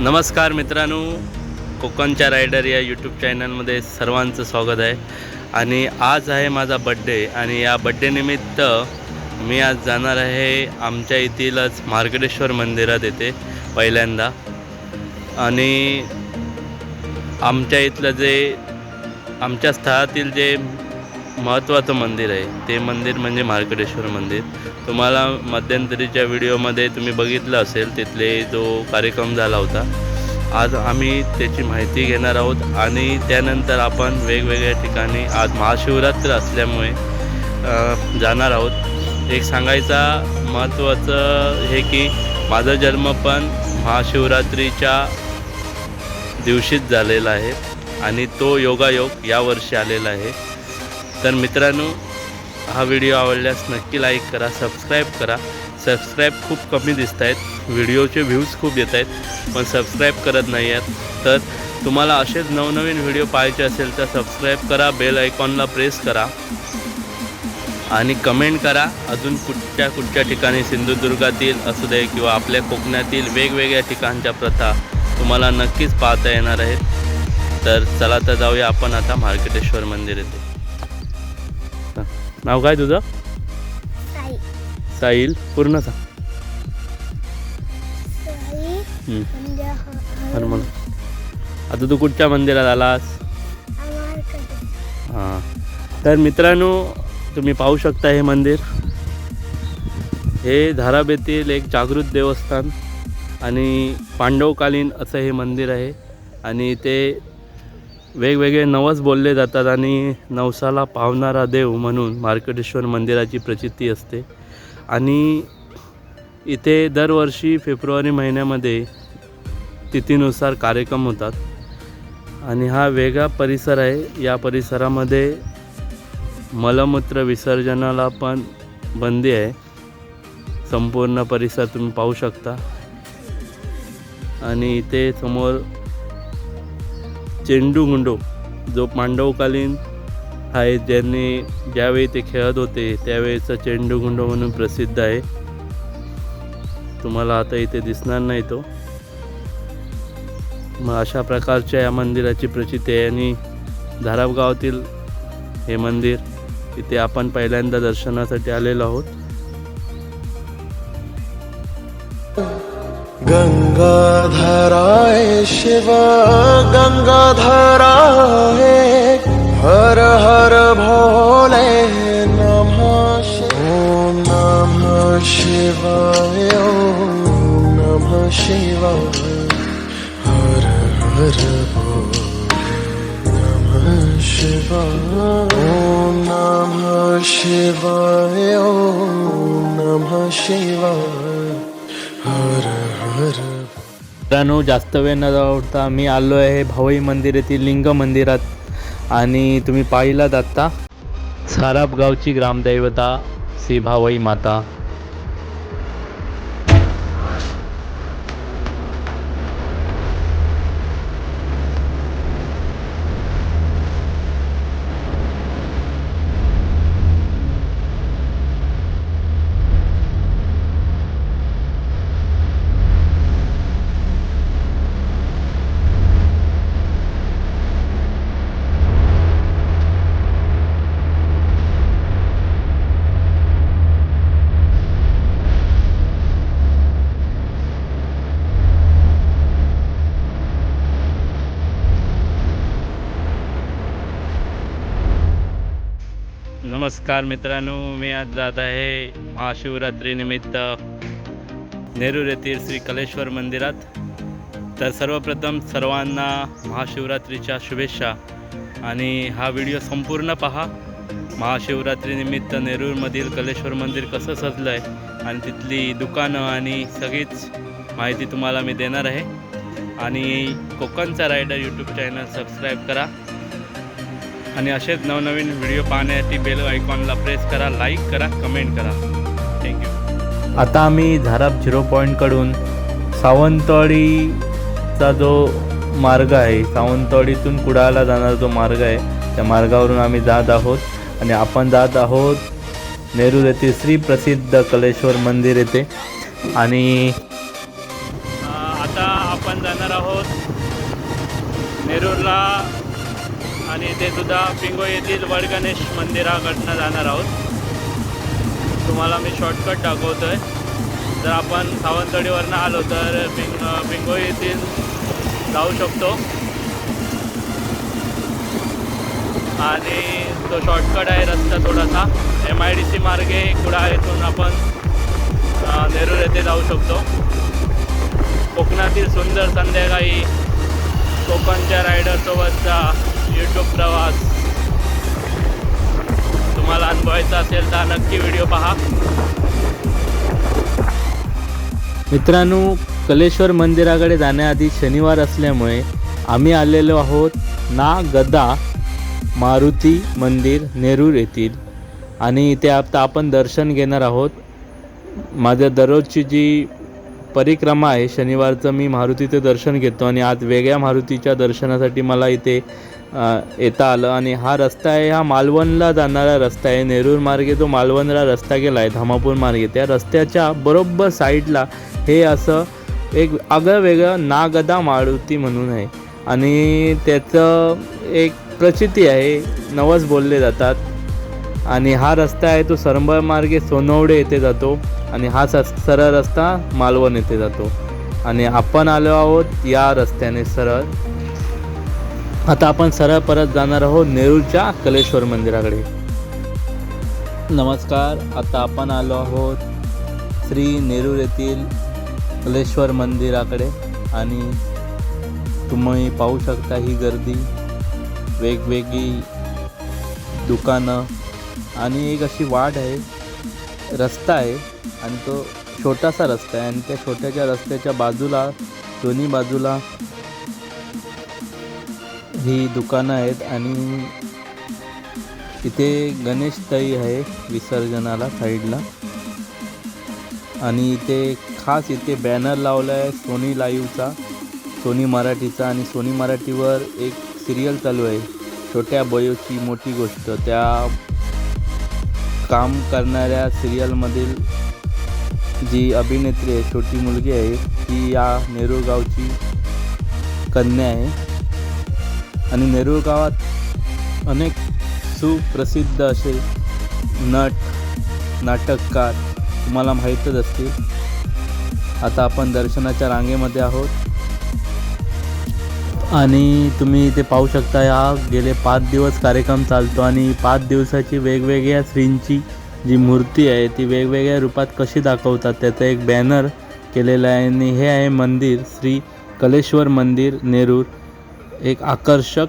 नमस्कार मित्रांनो कोकणच्या रायडर या यूट्यूब चॅनलमध्ये सर्वांचं स्वागत आहे. आणि आज आहे माझा बड्डे आणि या बड्डेनिमित्त मी आज जाणार आहे आमच्या येथीलच मार्गडेश्वर मंदिरात येते पहिल्यांदा. आणि आमच्या इथलं जे आमच्या स्थळातील जे महत्त्वाचं मंदिर आहे. ते मंदिर म्हणजे मार्कटेश्वर मंदिर. तुम्हाला मध्यंतरीच्या व्हिडिओमध्ये तुम्ही बघितलं असेल तिथले जो कार्यक्रम झाला होता. आज आम्ही त्याची माहिती घेणार आहोत आणि त्यानंतर आपण वेगवेगळ्या ठिकाणी आज महाशिवरात्र असल्यामुळे जाणार आहोत. एक सांगायचा महत्त्वाचं हे की माझा जन्म पण महाशिवरात्रीच्या दिवशीच झालेला आहे आणि तो योगायोग यावर्षी आलेला आहे. तर मित्रांनो हा व्हिडिओ आवडल्यास नक्की लाईक करा सबस्क्राईब करा. सबस्क्राईब खूप कमी दिसत आहेत व्हिडिओचे व्ह्यूज खूप येत आहेत पण सबस्क्राईब करत नाही आहेत तर तुम्हाला असेच नवनवीन व्हिडिओ पाहायचे असेल तर सबस्क्राईब करा बेल आयकॉनला प्रेस करा. आणि कमेंट करा अजून कुठच्या कुठच्या ठिकाणी सिंधुदुर्गातील असू दे किंवा आपल्या कोकणातील वेगवेगळ्या ठिकाणच्या प्रथा तुम्हाला नक्कीच पाहता येणार आहेत. तर चला तर जाऊया आपण आता मार्केटेश्वर मंदिर येते नाव काय तुझं? साई. साहिल. पूर्ण सांग साई हं, म्हणजे ह- हनुमान. आता तू कुठच्या मंदिरात आलास. हां. तर मित्रांनो तुम्ही पाहू शकता हे मंदिर. हे धाराब येथील एक जागृत देवस्थान आणि पांडवकालीन असं हे मंदिर आहे. आणि ते वेगवेगळे नवस बोलले जातात आणि नवसाला पावणारा देव म्हणून मार्कटेश्वर मंदिराची प्रचिती असते. आणि इथे दरवर्षी फेब्रुवारी महिन्यामध्ये तिथीनुसार कार्यक्रम होतात. आणि हा वेगळा परिसर आहे. या परिसरामध्ये मलमूत्र विसर्जनाला पण बंदी आहे. संपूर्ण परिसर तुम्ही पाहू शकता. आणि इथे समोर चेंडू गुंडो जो पांडवकालीन आहे ज्यांनी ज्यावेळी ते खेळत होते त्यावेळेचा चेंडू गुंडो म्हणून प्रसिद्ध आहे. तुम्हाला आता इथे दिसणार नाही तो. मग अशा प्रकारच्या या मंदिराची प्रचिती आहे आणि धाराप गावातील हे मंदिर इथे आपण पहिल्यांदा दर्शनासाठी आलेलो आहोत. गंगाधराय शिव गंगाधराय हर हर भोले नमः ॐ नमः शिवाय ॐ नमः शिवाय। हर हर नमः शिवाय। ॐ नमः शिवाय ॐ नमः शिवाय। हर मित्रांनो जास्त वेळ न जाता मी आलो आहे भावई मंदिर येथील लिंग मंदिरात. आणि तुम्ही पाहिलात आत्ता साराप गावची ग्रामदैवता श्री भावई माता. नमस्कार मित्रांनो मी आज जात आहे महाशिवरात्रीनिमित्त नेरूर येथील श्री कलेश्वर मंदिरात. तर सर्वप्रथम सर्वांना महाशिवरात्रीच्या शुभेच्छा आणि हा व्हिडिओ संपूर्ण पहा. महाशिवरात्रीनिमित्त नेरूरमधील कलेश्वर मंदिर कसं सजलं आहे आणि तिथली दुकानं आणि सगळीच माहिती तुम्हाला मी देणार आहे. आणि कोकणचा रायडर यूट्यूब चॅनल सबस्क्राईब करा. आणि असेच नवनवीन व्हिडिओ पाहण्यासाठी बेल आयकॉनला प्रेस करा लाईक करा कमेंट करा. थँक्यू आता आम्ही झाराप झिरो पॉईंटकडून सावंतवाडीचा जो मार्ग आहे सावंतवाडीतून कुडाळला जाणारा जो मार्ग आहे त्या मार्गावरून आम्ही जात आहोत. आणि आपण जात आहोत नेरूर येथील श्री प्रसिद्ध कलेश्वर मंदिर येथे. आणि आता आपण जाणार आहोत नेरूरला. आणि ते सुद्धा पिंगो येथील वडगणेश मंदिराकडनं जाणार आहोत. तुम्हाला मी शॉर्टकट दाखवतोय. जर आपण सावंतवाडीवरनं आलो तर पिंग पिंगो येथील जाऊ शकतो. आणि तो शॉर्टकट आहे रस्ता थोडासा. एम आय डी सी मार्गे कुडा येथून आपण नेरूर येथे जाऊ शकतो. कोकणातील सुंदर संध्याकाळी कोकणच्या रायडरसोबतचा यूट्यूब प्रवास. तुम्हाला अनुभवायचा असेल तर नक्की व्हिडिओ पहा. मित्रांनो कलेश्वर मंदिराकडे जाण्याआधी शनिवार असल्यामुळे आम्ही आलेलो आहोत ना गदा मारुती मंदिर नेरूर येथील. आणि इथे आता आपण दर्शन घेणार आहोत. माझ्या दररोजची जी परिक्रमा आहे शनिवारचं मी मारुतीचं दर्शन घेतो आणि आज वेगळ्या मारुतीच्या दर्शनासाठी मला इथे येता आलं आणि हा रस्ता आहे हा मालवणला जाणारा रस्ता आहे. नेरूर मार्गे जो मालवणला रस्ता गेला आहे धामापूर मार्गे. त्या रस्त्याच्या बरोबर साईडला हे असं एक आगळं वेगळं नागदा मारुती म्हणून आहे. आणि त्याचं एक प्रचिती आहे नवस बोलले जातात. आणि हा रस्ता आहे तो सरंबळ मार्गे सोनवडे येथे जातो. आणि हा सस सरळ रस्ता मालवण येथे जातो. आणि आपण आलो आहोत या रस्त्याने सरळ. आता आपण सरळ परत जाणार आहोत नेरूरच्या कलेश्वर मंदिराकडे. नमस्कार आता आपण आलो आहोत श्री नेरूर येथील कलेश्वर मंदिराकडे आणि तुम्ही पाहू शकता ही गर्दी. वेगवेगळी दुकानं आणि एक अशी वाट आहे रस्ता आहे आणि तो छोटासा रस्ता आहे आणि त्या छोट्याच्या रस्त्याच्या बाजूला दोन्ही बाजूला ही दुकानं आहेत आणि इथे गणेश ताई आहे विसर्जनाला साईडला. आणि इथे खास इथे बॅनर लावला आहे सोनी लाईव्हचा सोनी मराठीचा. आणि सोनी मराठीवर एक सिरियल चालू आहे. छोट्या बयोची मोठी गोष्ट. त्या काम करणाऱ्या सिरियलमधील जी अभिनेत्री आहे छोटी मुलगी आहे ती या नेरूळ गावची कन्या आहे. आणि नेरूळ गावात अनेक सुप्रसिद्ध असे नट नाटककार तुम्हाला माहीतच असतील. आता आपण दर्शनाच्या रांगेमध्ये आहोत. आणि तुम्ही इथे पाहू शकता या गेले पाच दिवस कार्यक्रम चालतो आणि पाच दिवसाची वेगवेगळ्या श्रींची जी मूर्ती आहे ती वेगवेगळ्या रूपात कशी दाखवतात त्याचा एक बॅनर केलेला आहे. आणि हे आहे मंदिर श्री कलेश्वर मंदिर नेरूर एक आकर्षक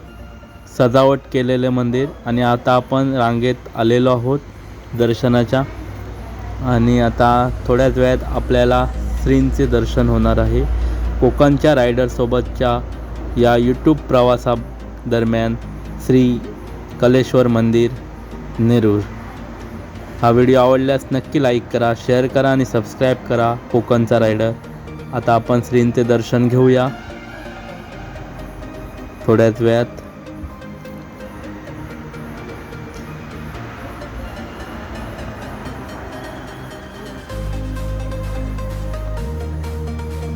सजावट केलेले मंदिर आणि आता आपण रांगेत आलेलो आहोत दर्शनाच्या. आणि आता थोड्याच वेळात आपल्याला श्रींचे दर्शन होणार आहे. कोकणच्या रायडरसोबतच्या या यूट्यूब प्रवासादरम्यान श्री कलेश्वर मंदिर नेरूर हा व्हिडिओ आवडल्यास नक्की लाईक करा शेअर करा आणि सबस्क्राईब करा कोकणचा रायडर. आता आपण श्रींचे दर्शन घेऊया. थोड्याच वेळात.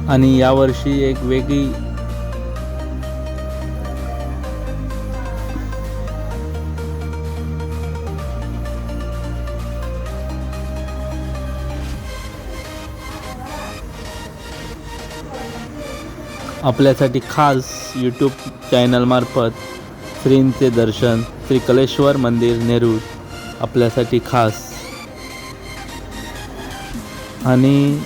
आणि यावर्षी एक वेगळी आपल्यासाठी खास यूट्यूब चॅनलमार्फत श्रींचे दर्शन श्री कलेश्वर मंदिर नेरूळ आपल्यासाठी खास. आणि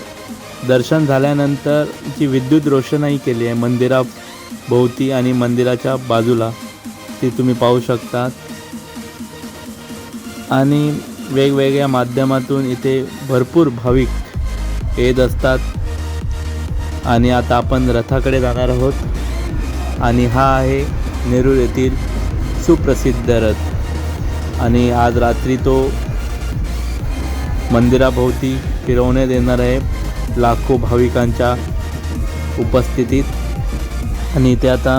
दर्शन झाल्यानंतर जी विद्युत रोषणाई केली आहे मंदिराभोवती आणि मंदिराच्या बाजूला ती तुम्ही पाहू शकता आणि वेगवेगळ्या माध्यमातून इथे भरपूर भाविक येत असतात. आणि आता आपण रथाकडे जाणार आहोत. आणि हा आहे नेरूळ येथील सुप्रसिद्ध रथ. आणि आज रात्री तो मंदिराभोवती फिरवण्यात येणार आहे लाखो भाविकांच्या उपस्थितीत. आणि ते आता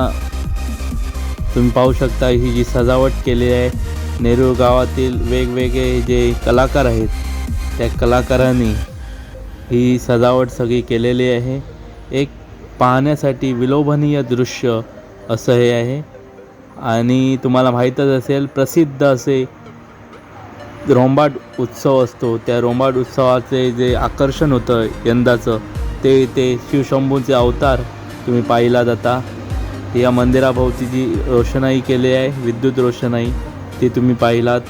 तुम्ही पाहू शकता ही जी सजावट केली आहे नेरूळ गावातील वेगवेगळे जे कलाकार आहेत त्या कलाकारांनी ही सजावट सगळी केलेली आहे. एक पाहण्यासाठी विलोभनीय दृश्य असं हे आहे. आणि तुम्हाला माहीतच असेल प्रसिद्ध असे रोंबाट उत्सव असतो. त्या रोंबाट उत्सवाचे जे आकर्षण होतं यंदाचं ते ते शिवशंभूचे अवतार तुम्ही पाहिला जाता. या मंदिराभोवती जी रोषणाई केली आहे विद्युत रोषणाई ती तुम्ही पाहिलात.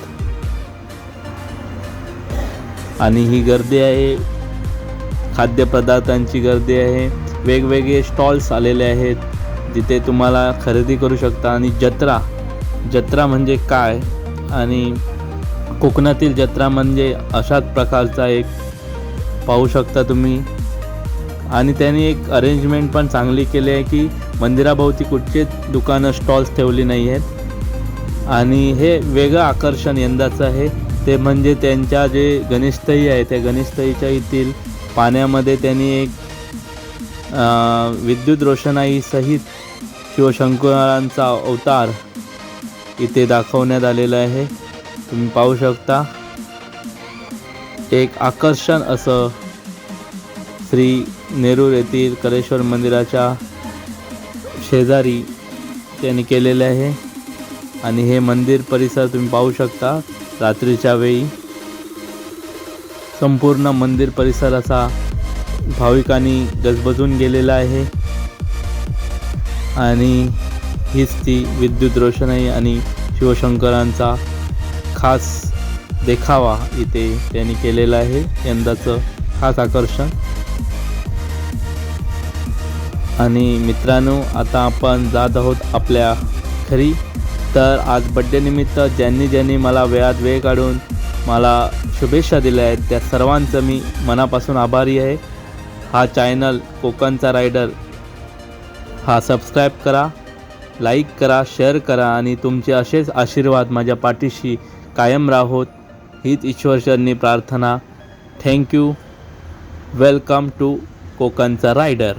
आणि ही गर्दी आहे खाद्यपदार्थांची गर्दी आहे. वेगवेगळे स्टॉल्स आलेले आहेत जिथे तुम्हाला खरेदी करू शकता. आणि जत्रा जत्रा म्हणजे काय? आणि कोकणातील जत्रा म्हणजे अशाच प्रकारचा एक पाहू शकता तुम्ही. आणि त्यांनी एक अरेंजमेंट पण चांगली केली आहे की मंदिराभोवती कुठचेच दुकानं स्टॉल्स ठेवली नाही आहेत आणि हे वेगळं आकर्षण यंदाचं आहे. ते म्हणजे त्यांच्या जे गणेशतई आहे त्या गणेशतईच्या येथील पाण्यामध्ये त्यांनी एक विद्युत रोषणाई सहित शिवशंकरांचा अवतार इथे दाखवण्यात आलेला आहे. तुम्ही पाहू शकता. एक आकर्षण असं श्री नेरूर येथील कलेश्वर मंदिराच्या शेजारी त्यांनी केलेले आहे. आणि हे मंदिर परिसर तुम्ही पाहू शकता. रात्रीच्या वेळी संपूर्ण मंदिर परिसर असा भाविकांनी गजबजून गेलेला आहे. आणि हीच ती विद्युत रोषणाई आणि शिवशंकरांचा खास देखावा इथे त्यांनी केलेला आहे. यंदाचं खास आकर्षण. आणि मित्रांनो आता आपण जात आहोत आपल्या घरी. तर आज बड्डेनिमित्त ज्यांनी ज्यांनी मला वेळात वेळ काढून मला शुभेच्छा दिल्या आहेत त्या सर्वांचं मी मनापासून आभारी आहे. हा चॅनल कोकणचा रायडर. हा सबस्क्राईब करा लाईक करा शेअर करा आणि तुमचे असेच आशीर्वाद माझ्या पाठीशी कायम राहोत. हीच ईश्वरचरणी प्रार्थना. थँक्यू वेलकम टू कोकणचा रायडर.